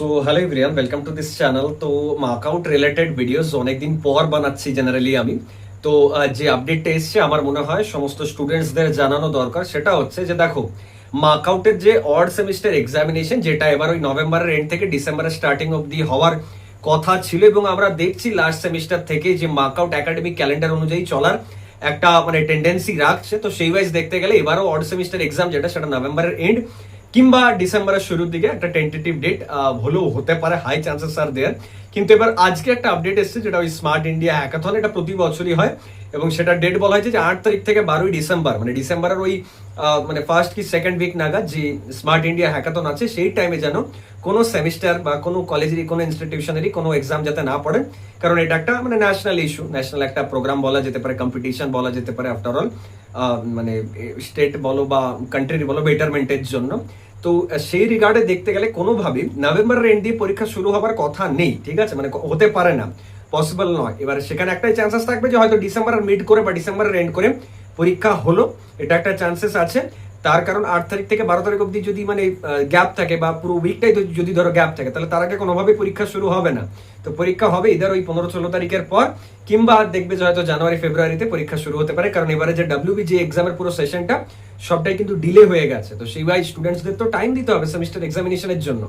So hello everyone welcome to this channel তো মার্কআউট related videos অনেকদিন পর বানাচ্ছি জেনারেলি আমি। তো যে আপডেটটা এসছে, আমার মনে হয় সমস্ত স্টুডেন্টসদের জানানো দরকার। সেটা হচ্ছে যে দেখো মার্কআউটের যে অড সেমিস্টার এক্সামিনেশন যেটা এবার ওই নভেম্বরের এন্ড থেকে ডিসেম্বরের স্টার্টিং অবধি হওয়ার কথা ছিল এবং আমরা দেখছি লাস্ট সেমিস্টার থেকে যে মার্কআউট একাডেমিক ক্যালেন্ডার অনুযায়ী চলার একটা মানে টেন্ডেন্সি রাখছে। তো সেই ওয়াইজ দেখতে গেলে এবারও অড সেমিস্টার এক্সাম যেটা, সেটা নভেম্বরের এন্ড কিংবা ডিসেম্বরের শুরুর দিকে একটা টেন্টেটিভ ডেট হলেও হতে পারে হাই চান্সেস আর দেয়ার কিন্তু এবার আজকে একটা আপডেট এসেছে, যেটা ওই স্মার্ট ইন্ডিয়া হ্যাকাথন এটা প্রতি বছরই হয়, এবং সেটা ডেট বলা হয়েছে যে আট তারিখ থেকে বারোই ডিসেম্বর মানে ডিসেম্বরের ওই মানে ফার্স্ট কি সেকেন্ড উইক নাগাদ যে স্মার্ট ইন্ডিয়া হ্যাকাথন আছে, সেই টাইমে যেন কোনো সেমিস্টার বা কোনো কলেজেরই কোনো ইনস্টিটিউশনেরই কোনো এক্সাম যাতে না পড়ে, কারণ এটা একটা মানে ন্যাশনাল ইস্যু ন্যাশনাল একটা প্রোগ্রাম বলা যেতে পারে কম্পিটিশন বলা যেতে পারে আফটার অল মানে স্টেট বলো বা কান্ট্রি বলো বেটারমেন্টের জন্য। তো সেই রিগার্ডে দেখতে গেলে কোনোভাবেই নভেম্বরের এন্ড দিয়ে পরীক্ষা শুরু হওয়ার কথা নেই, ঠিক আছে? মানে হতে পারে না। পসিবল নয়। এবার সেখানে একটাই চান্সেস থাকবে যে হয়তো ডিসেম্বরের মিড করে বা ডিসেম্বরের এন্ড করে পরীক্ষা হলো। এটা একটা চান্সেস আছে। তার কারণ আট তারিখ থেকে বারো তারিখ অবধি যদি মানে গ্যাপ থাকে বা পুরো উইকটাই যদি ধরো গ্যাপ থাকে, তাহলে তার আগে কোনোভাবে পরীক্ষা শুরু হবে না। তো পরীক্ষা হবে ইদার ওই পনেরো ষোলো তারিখের পর, কিংবা দেখবে যে হয়তো জানুয়ারি ফেব্রুয়ারিতে পরীক্ষা শুরু হতে পারে। কারণ এবারে যে ডাব্লিউবি যে এক্সামের পুরো সেশনটা সবটাই কিন্তু ডিলে হয়ে গেছে। তো সেই ভাই স্টুডেন্টসদের তো টাইম দিতে হবে সেমিস্টার এক্সামিনেশনের জন্য।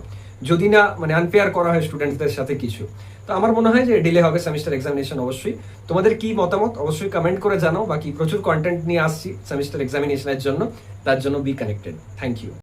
যদি না মানে আনফেয়ার করা হয় স্টুডেন্টসদের সাথে কিছু। তো আমার মনে হয় যে ডিলে হবে সেমিস্টার এক্সামিনেশন অবশ্যই। তোমাদের কি মতামত অবশ্যই কমেন্ট করে জানাও। বাকি প্রচুর কন্টেন্ট নিয়ে আসছি সেমিস্টার এক্সামিনেশনের জন্য। তার জন্য বি কানেক্টেড থ্যাংক ইউ